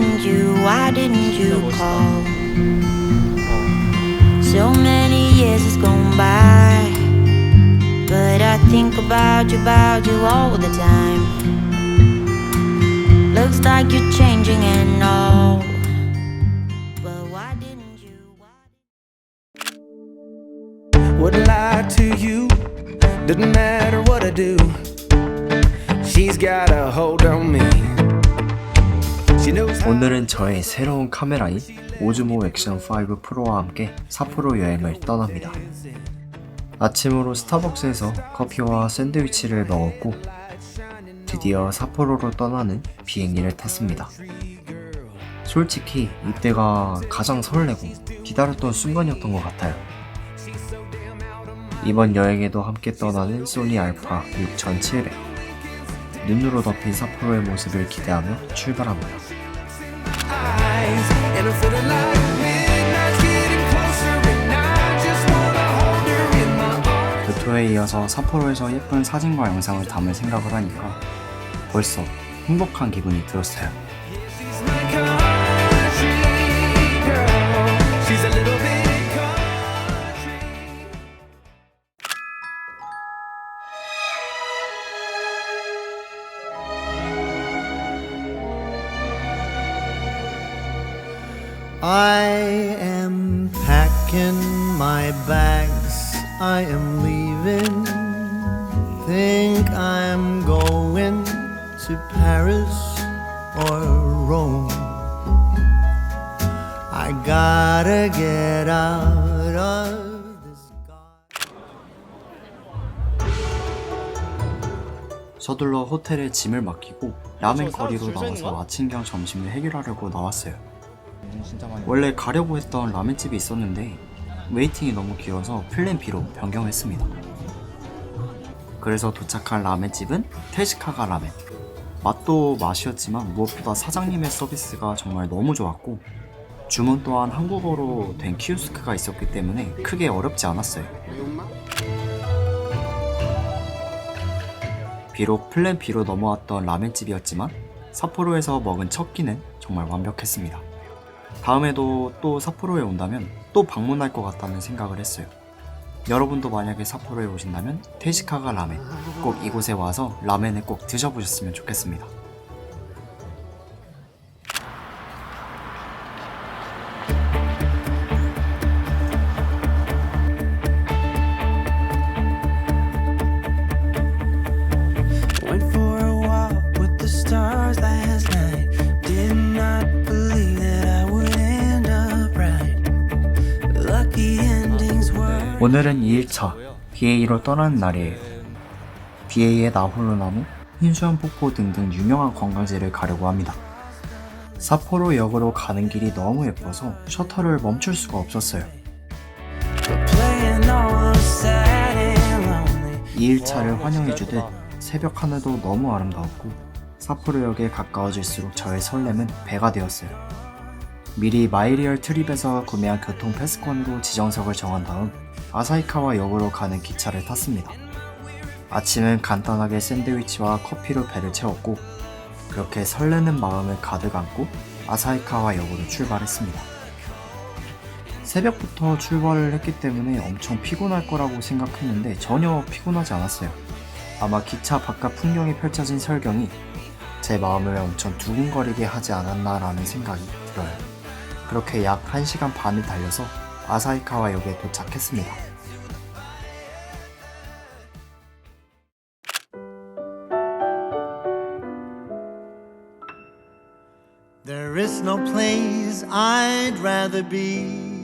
didn't you, why didn't you call? Oh. So many years has gone by. But I think about you, about you all the time. Looks like you're changing and all. But why didn't you? Why Wouldn't lie to you, doesn't matter what I do. She's got a hold on me. 오늘은 저의 새로운 카메라인 오즈모 액션 5 프로와 함께 삿포로 여행을 떠납니다. 아침으로 스타벅스에서 커피와 샌드위치를 먹었고 드디어 삿포로로 떠나는 비행기를 탔습니다. 솔직히 이때가 가장 설레고 기다렸던 순간이었던 것 같아요. 이번 여행에도 함께 떠나는 소니 알파 6700 눈으로 덮인 삿포로의 모습을 기대하며 출발합니다. 교토에 이어서 삿포로에서 예쁜 사진과 영상을 담을 생각을 하니까 벌써 행복한 기분이 들었어요. I am packing my bags, I am leaving. Think I'm going to Paris or Rome. I gotta get out of this. 서둘러 호텔에 짐을 맡기고 라멘 거리로 나와서 아침경 점심을 해결하려고 나왔어요. 원래 가려고 했던 라멘집이 있었는데 웨이팅이 너무 길어서 플랜 B로 변경했습니다. 그래서 도착한 라멘집은 테시카가 라멘. 맛도 맛이었지만 무엇보다 사장님의 서비스가 정말 너무 좋았고 주문 또한 한국어로 된 키오스크가 있었기 때문에 크게 어렵지 않았어요. 비록 플랜 B로 넘어왔던 라멘집이었지만 삿포로에서 먹은 첫 끼는 정말 완벽했습니다. 다음에도 또 삿포로에 온다면 또 방문할 것 같다는 생각을 했어요. 여러분도 만약에 삿포로에 오신다면 테시카가 라멘 꼭 이곳에 와서 라멘을 꼭 드셔보셨으면 좋겠습니다. 72일차 BA로 떠나는 날이에요. BA의 나홀로나무, 흰수염 폭포 등등 유명한 관광지를 가려고 합니다. 사포로 역으로 가는 길이 너무 예뻐서 셔터를 멈출 수가 없었어요. 2일차를 환영해주듯 새벽 하늘도 너무 아름다웠고 사포로역에 가까워질수록 저의 설렘은 배가 되었어요. 미리 마이리얼 트립에서 구매한 교통 패스권으로 지정석을 정한 다음 아사히카와 역으로 가는 기차를 탔습니다. 아침은 간단하게 샌드위치와 커피로 배를 채웠고 그렇게 설레는 마음을 가득 안고 아사히카와 역으로 출발했습니다. 새벽부터 출발을 했기 때문에 엄청 피곤할 거라고 생각했는데 전혀 피곤하지 않았어요. 아마 기차 바깥 풍경이 펼쳐진 설경이 제 마음을 엄청 두근거리게 하지 않았나라는 생각이 들어요. 그렇게 약 1시간 반을 달려서 아사히카와 역에 도착했습니다. There is no place I'd rather be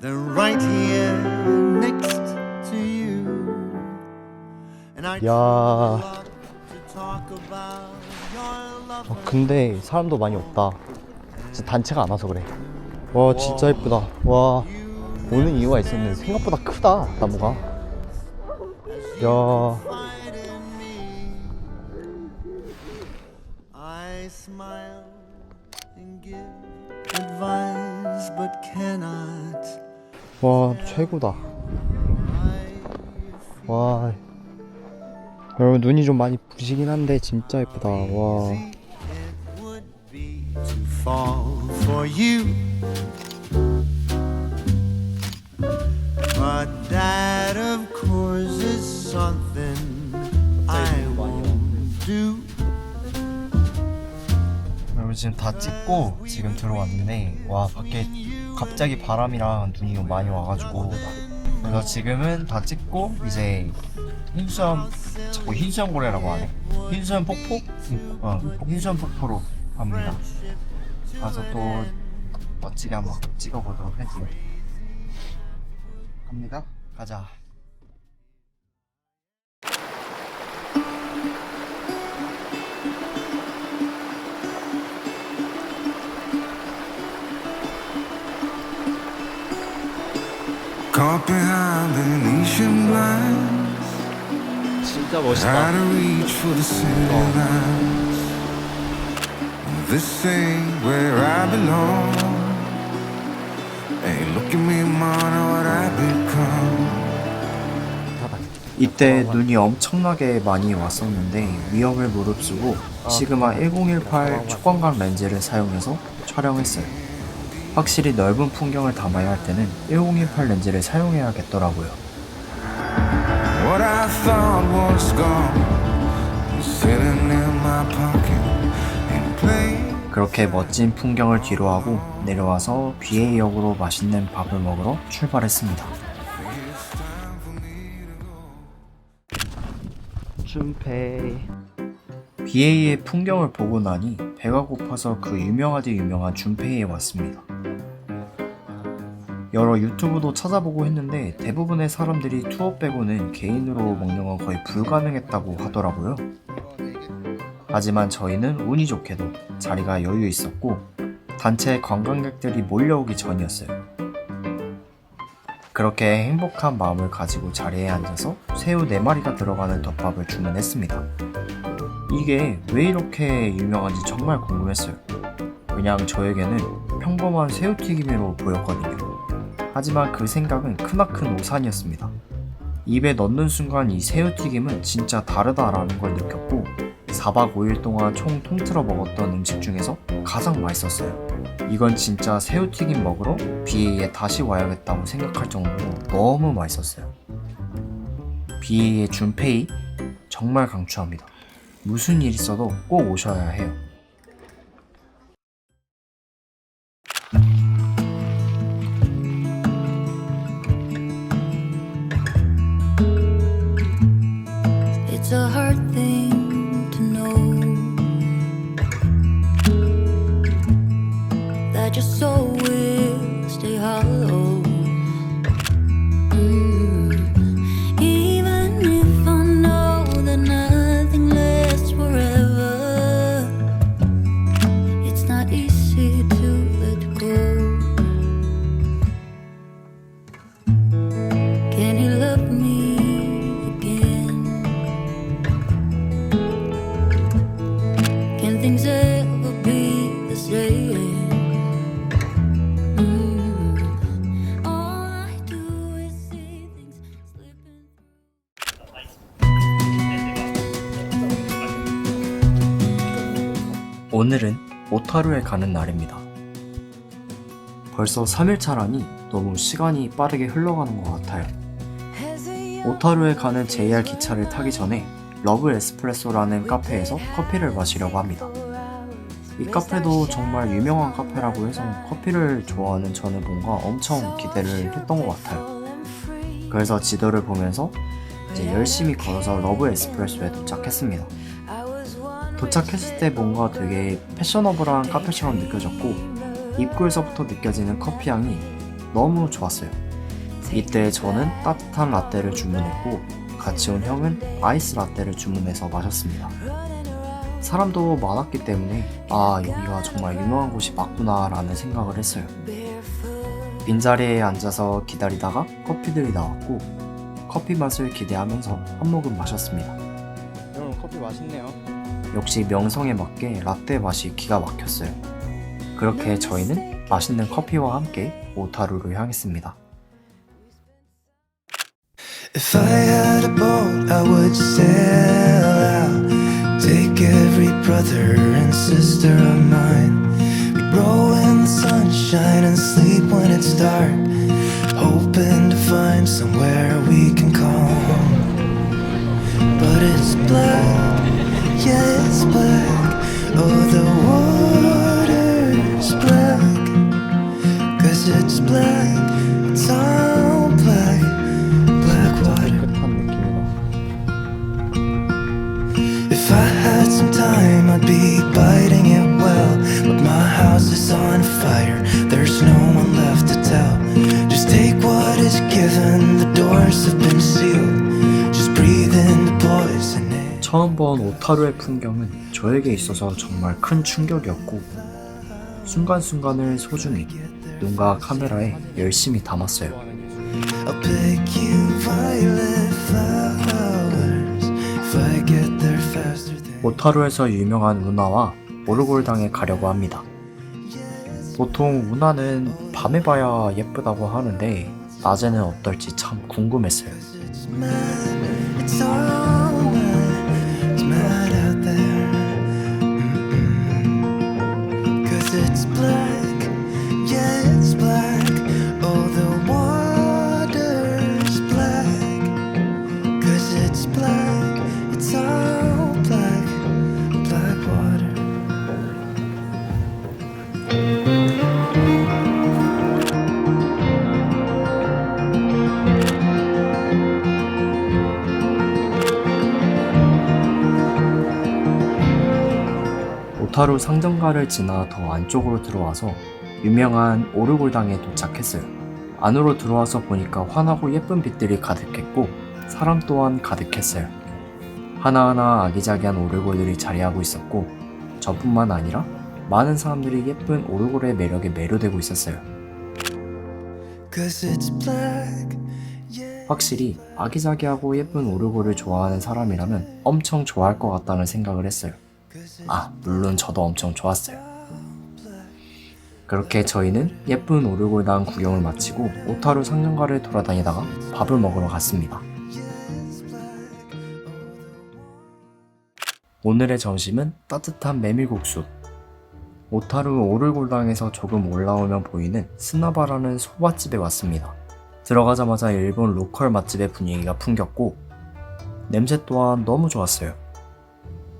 than right here next to you. And I 야, to talk about your love. 어, 근데 사람도 많이 없다. 단체가 안 와서 그래. 와, 진짜 예쁘다. 와, 오는 이유가 있었는데 생각보다 크다, 나무가. 야. 와, 최고다. 와 여러분 눈이 좀 많이 부시긴 한데 진짜 예쁘다 와 fall for you. But that, of course, is something I won't do. 여러분 지금 다 찍고 지금 들어왔는데 와 밖에 갑자기 바람이랑 눈이 많이 와가지고 그래서 지금은 다 찍고 이제 흰수염 자꾸 흰수염 고래라고 하네 흰수염 폭포? 어 흰수염 폭포로 갑니다 가서 또 멋지게 한번 찍어보도록 할게요 갑니다 가자 Caught behind Venetian blinds, 진짜 멋있다 of reach for the city lights. This ain't where I belong. Hey, look at me, man, what I become. 이때 눈이 엄청나게 많이 왔었는데 위험을 무릅쓰고 시그마 1018 초광각 렌즈를 사용해서 촬영했어요. 확실히 넓은 풍경을 담아야 할 때는 1018 렌즈를 사용해야겠더라고요. What I thought was gone 그렇게 멋진 풍경을 뒤로하고 내려와서 BA역으로 맛있는 밥을 먹으러 출발했습니다. 준페이 BA의 풍경을 보고 나니 배가 고파서 그 유명하디 유명한 준페이에 왔습니다. 여러 유튜브도 찾아보고 했는데 대부분의 사람들이 투어 빼고는 개인으로 먹는 건 거의 불가능했다고 하더라고요. 하지만 저희는 운이 좋게도 자리가 여유 있었고 단체 관광객들이 몰려오기 전이었어요. 그렇게 행복한 마음을 가지고 자리에 앉아서 새우 4마리가 들어가는 덮밥을 주문했습니다. 이게 왜 이렇게 유명한지 정말 궁금했어요. 그냥 저에게는 평범한 새우튀김으로 보였거든요. 하지만 그 생각은 크나큰 오산이었습니다. 입에 넣는 순간 이 새우튀김은 진짜 다르다라는 걸 느꼈고 4박 5일 동안 총 통틀어 먹었던 음식 중에서 가장 맛있었어요. 이건 진짜 새우튀김 먹으러 BA에 다시 와야겠다고 생각할 정도로 너무 맛있었어요. BA의 준페이 정말 강추합니다. 무슨 일 있어도 꼭 오셔야 해요. Stay hollow. 오늘은 오타루에 가는 날입니다. 벌써 3일차라니 너무 시간이 빠르게 흘러가는 것 같아요. 오타루에 가는 JR 기차를 타기 전에 러브 에스프레소라는 카페에서 커피를 마시려고 합니다. 이 카페도 정말 유명한 카페라고 해서 커피를 좋아하는 저는 뭔가 엄청 기대를 했던 것 같아요. 그래서 지도를 보면서 이제 열심히 걸어서 러브 에스프레소에 도착했습니다. 도착했을 때 뭔가 되게 패셔너블한 카페처럼 느껴졌고 입구에서부터 느껴지는 커피 향이 너무 좋았어요. 이때 저는 따뜻한 라떼를 주문했고 같이 온 형은 아이스 라떼를 주문해서 마셨습니다. 사람도 많았기 때문에 아 여기가 정말 유명한 곳이 맞구나 라는 생각을 했어요. 빈자리에 앉아서 기다리다가 커피들이 나왔고 커피 맛을 기대하면서 한 모금 마셨습니다. 여러분 커피 맛있네요 역시 명성에 맞게 라떼 맛이 기가 막혔어요. 그렇게 저희는 맛있는 커피와 함께 오타루로 향했습니다. If I had a boat, I would sail out. Take every brother and sister of mine. We'd roll in the sunshine and sleep when it's dark. Hoping to find somewhere we can call home. But it's black, 처음 본 오타루의 풍경은 저에게 있어서 정말 큰 충격이었고 순간순간을 소중히 눈과 카메라에 열심히 담았어요. 오타루에서 유명한 운하와 오르골당에 가려고 합니다. 보통 운하는 밤에 봐야 예쁘다고 하는데 낮에는 어떨지 참 궁금했어요. It's black, 오타루 상점가를 지나 더 안쪽으로 들어와서 유명한 오르골당에 도착했어요. 안으로 들어와서 보니까 환하고 예쁜 빛들이 가득했고 사람 또한 가득했어요. 하나하나 아기자기한 오르골들이 자리하고 있었고 저뿐만 아니라 많은 사람들이 예쁜 오르골의 매력에 매료되고 있었어요. 확실히 아기자기하고 예쁜 오르골을 좋아하는 사람이라면 엄청 좋아할 것 같다는 생각을 했어요. 아, 물론 저도 엄청 좋았어요. 그렇게 저희는 예쁜 오르골당 구경을 마치고 오타루 상점가를 돌아다니다가 밥을 먹으러 갔습니다. 오늘의 점심은 따뜻한 메밀국수. 오타루 오르골당에서 조금 올라오면 보이는 스나바라는 소바집에 왔습니다. 들어가자마자 일본 로컬 맛집의 분위기가 풍겼고 냄새 또한 너무 좋았어요.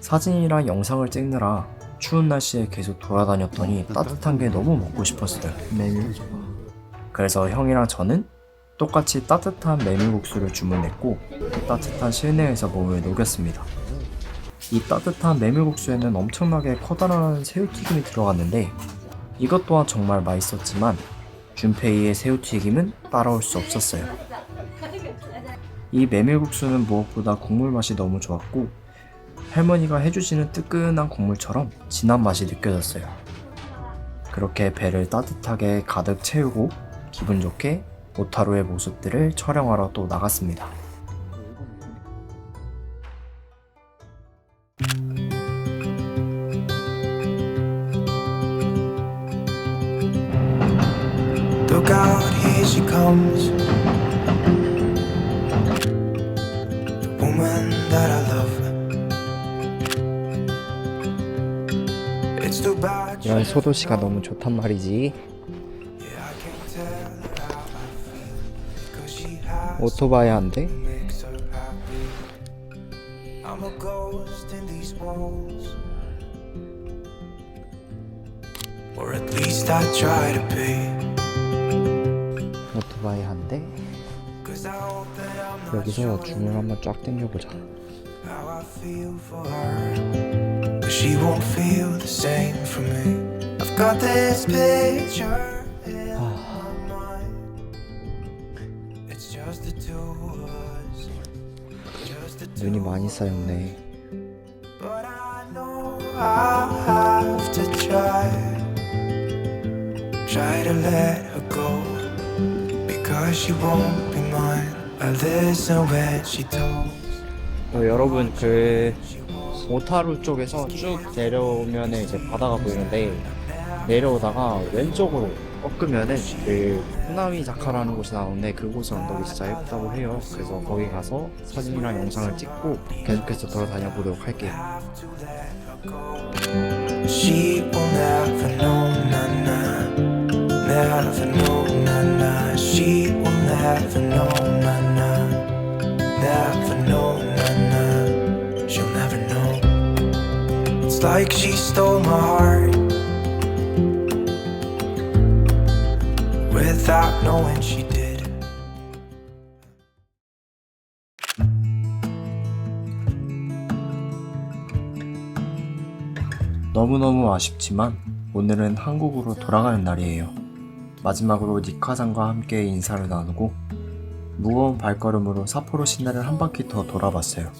사진이랑 영상을 찍느라 추운 날씨에 계속 돌아다녔더니 따뜻한 게 너무 먹고 싶었어요. 메밀 그래서 형이랑 저는 똑같이 따뜻한 메밀국수를 주문했고 따뜻한 실내에서 몸을 녹였습니다. 이 따뜻한 메밀국수에는 엄청나게 커다란 새우튀김이 들어갔는데 이것 또한 정말 맛있었지만 준페이의 새우튀김은 따라올 수 없었어요. 이 메밀국수는 무엇보다 국물 맛이 너무 좋았고 할머니가 해주시는 뜨끈한 국물처럼 진한 맛이 느껴졌어요. 그렇게 배를 따뜻하게 가득 채우고 기분 좋게 오타루의 모습들을 촬영하러 또 나갔습니다. 이런 소도시가 너무 좋단 말이지. 오토바이 한 대. 오토바이 한 대. 여기서 줌을 한번 쫙 당겨보자. how I feel for her. But she won't feel the same for me. I've got this picture in my mind. It's just the two of us. Just the two. 눈이 많이 쌓였네. But I know I have to try. Try to let her go. Because she won't be mine. I listen when she talks. 어, 여러분 그 오타루 쪽에서 쭉 내려오면 이제 바다가 보이는데 내려오다가 왼쪽으로 꺾으면은 그 후나미 자카라는 곳이 나오는데 그곳은 언덕이 진짜 예쁘다고 해요. 그래서 거기 가서 사진이랑 영상을 찍고 계속해서 돌아다녀 보도록 할게요. She will never know, na na. Never know, na na. She will never know, Like she stole my heart without knowing she did. 너무너무 아쉽지만 오늘은 한국으로 돌아가는 날이에요. 마지막으로 니카상과 함께 인사를 나누고 무거운 발걸음으로 사포로 시내를 한 바퀴 더 돌아봤어요.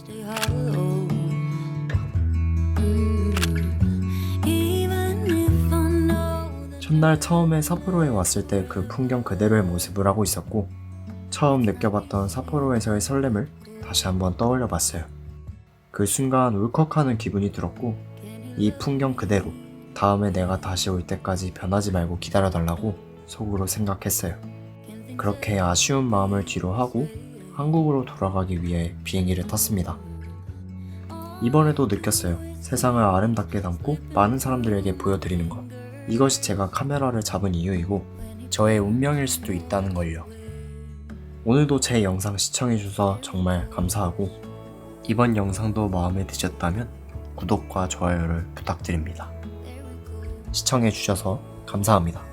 첫날 처음에 삿포로에 왔을 때 그 풍경 그대로의 모습을 하고 있었고 처음 느껴봤던 삿포로에서의 설렘을 다시 한번 떠올려 봤어요. 그 순간 울컥하는 기분이 들었고 이 풍경 그대로 다음에 내가 다시 올 때까지 변하지 말고 기다려달라고 속으로 생각했어요. 그렇게 아쉬운 마음을 뒤로 하고 한국으로 돌아가기 위해 비행기를 탔습니다. 이번에도 느꼈어요. 세상을 아름답게 담고 많은 사람들에게 보여드리는 것. 이것이 제가 카메라를 잡은 이유이고 저의 운명일 수도 있다는 걸요. 오늘도 제 영상 시청해주셔서 정말 감사하고 이번 영상도 마음에 드셨다면 구독과 좋아요를 부탁드립니다. 시청해주셔서 감사합니다.